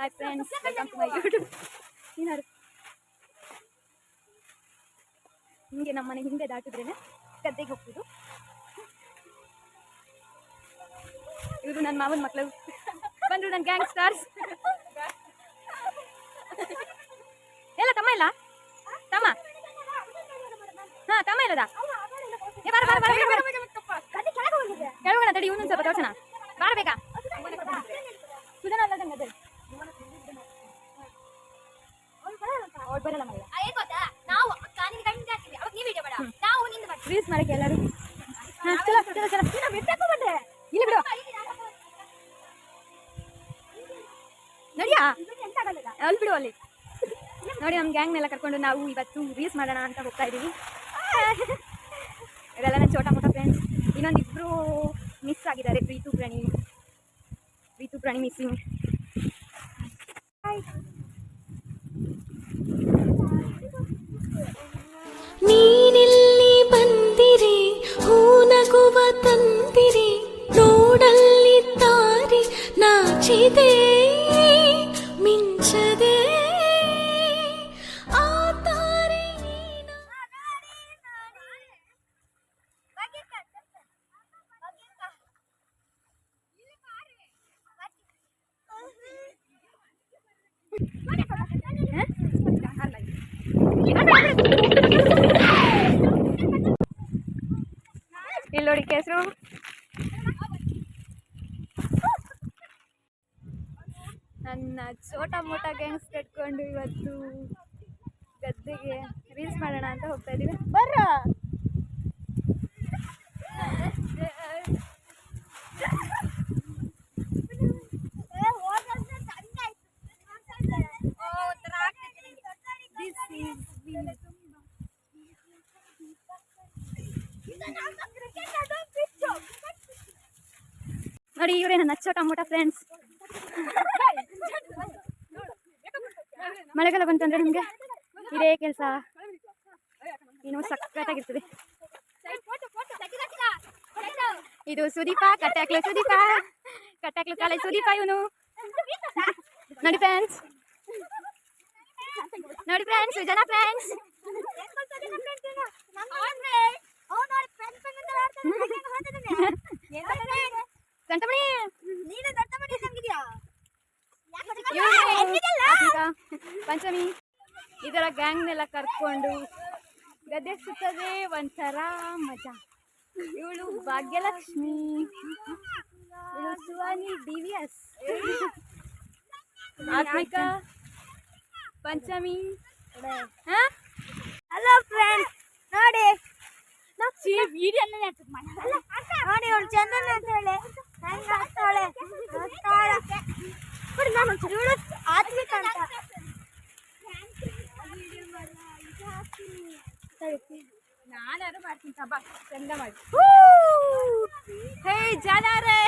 Hi friends welcome to my YouTube ಏನಾರು ಹಿಂಗೆ ನಮ್ಮ ಮನೆ ಹಿಂದೆ ದಾಟಿದ್ರೇನೆ ಗದ್ದೆಗೆ ಹೋಗ್ತಿದ್ದು ಇವರು ನನ್ನ ಮಾವನ ಮಕ್ಕಳು ಬಂದ್ರು ನನ್ನ ಗ್ಯಾಂಗ್ ಸ್ಟಾರ್ಸ್ ಎಲ್ಲ ತಮ್ಮ ಇಲ್ಲ ತಮ್ಮ ಹಾ ತಮ್ಮ ಇಲ್ಲದ ಏ ಬರ ಬರ ಕೆಳಗೋಣ ತಡಿ ಇವನು ಸ್ವಲ್ಪ ತೋರ್ಸೋಣ ಬಾರಬೇಕಾ ಬರಲ್ಲ ಮಗ ನಾವು ಅಕ್ಕ ನಿನ್ ಗಂಡ ಹಾಕ್ತೀವಿ. ಅವಾಗ ನೀವ್ ವಿಡಿಯೋ ಬೇಡ. ನಾವು ನಿಂದು ಮಾಡ್ತೀವಿ ರೀಲ್ಸ್ ಮಾಡಕ್ಕೆ ಎಲ್ಲರೂ. ಹಾ ಚಲೋ ಚಲೋ ಚಲೋ. ಬಂದೆ. ಇಲ್ಲಿ ಬಿಡು. ನಡಿಯಾ? ಅಲ್ಲಿ ಬಿಡು ಅಲ್ಲಿ. ನೋಡಿ ನಮ್ಮ ಗ್ಯಾಂಗ್ನೆಲ್ಲ ಕರ್ಕೊಂಡು ನಾವು ಇವತ್ತು ರೀಲ್ಸ್ ಮಾಡೋಣ ಅಂತ ಹೋಗ್ತಾ ಇದ್ದೀವಿ ಇದೆಲ್ಲ ನನ್ನ ಚೋಟ ಮೋಟ ಫ್ರೆಂಡ್ಸ್ ಇನ್ನೊಂದಿಬ್ರು ಮಿಸ್ ಆಗಿದ್ದಾರೆ. ಪ್ರೀತು ಪ್ರಾಣಿ. ಪ್ರೀತು ಪ್ರಾಣಿ ಮಿಸ್ಸಿಂಗ್ ನೀನಿಲ್ಲಿ ಬಂದಿರಿ ಹೂನಗುವ ತಂದಿರಿ ನೋಡಲ್ಲಿದ್ದಾರೆ ನಾಚಿದೆ ಮಿಂಚದೆ. ಆ ತಾರೆ ನೀನ ಇಲ್ಲಿ ನೋಡಿ ಕೆಸರು. ನನ್ನ ಚೋಟ ಮೋಟ ಗ್ಯಾಂಗ್ಸ್ ಕಟ್ಕೊಂಡು ಇವತ್ತು ಗದ್ದೆಗೆ ರೀಲ್ಸ್ ಮಾಡೋಣ ಅಂತ ಹೋಗ್ತಾ ಇದ್ದೀವಿ ಬರ್ರ. ನೋಡಿ ಇವರೇ ನನ್ನ ಚೋಟ ಮೋಟ ಫ್ರೆಂಡ್ಸ್ ಮಳೆಗಾಲ ಬಂತು ಅಂದ್ರೆ ನಮಗೆ ಇದೇ ಕೆಲಸ ಏನೋ ಸಕ್ಕತ್ತಾಗಿರ್ತದೆ ಇದು ಸುದೀಪ ಕಟ್ಟಾಕ್ಲೆ ಸುದೀಪ ಕಟ್ಟಾಕ್ಲು ಕಾಲೇಜ್ ಸುದೀಪ ಇವನು ನೋಡಿ ಫ್ರೆಂಡ್ಸ್ ನೋಡಿ ಫ್ರೆಂಡ್ಸ್ ಜನ ಫ್ರೆಂಡ್ಸ್ ಸಂತಮಣಿ ಇವ್ರೇ ಪಂಚಮಿ ಇದರ ಗ್ಯಾಂಗ್ನೆಲ್ಲ ಕರ್ಕೊಂಡು ಗದ್ದೆ ಸುತ್ತದೆ ಒಂಥರ ಮಜಾ. ಇವಳು ಭಾಗ್ಯಲಕ್ಷ್ಮಿ. ಇವಳು Suvani D V S Atmika Panchami. Hello friends ನೋಡಿ. ವಿಡಿಯೋ ನೋಡಿ ಅವಳು ಚಂದನ ಅಂತ ಹೇಳಿ. చూడు ఆత్మిక అంట ನಾನಾರು ಮಾಡ್ತೀನಿ ಹಬ್ಬ ಚಂದ ಮಾಡಿ ಹೇ ಜನರೇ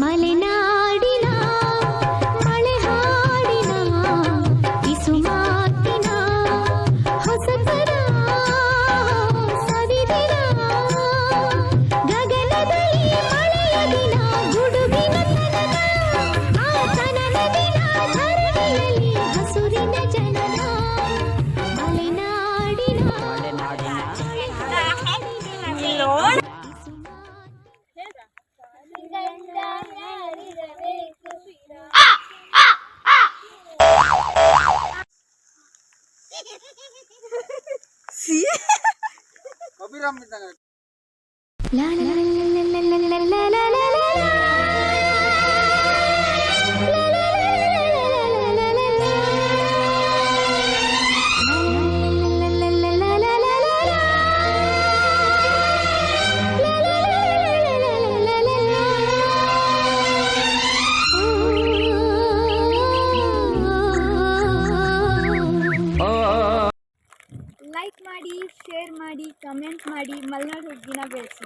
ಮಲಿನ ಪ್ರೋಗ್ರಾಮ್ ಇದ್ದಂಗ ಶೇರ್ ಮಾಡಿ ಕಮೆಂಟ್ ಮಾಡಿ ಮಲೆನಾಡು ಹುಡುಗಿನ ಬೆಳೆಸಿ.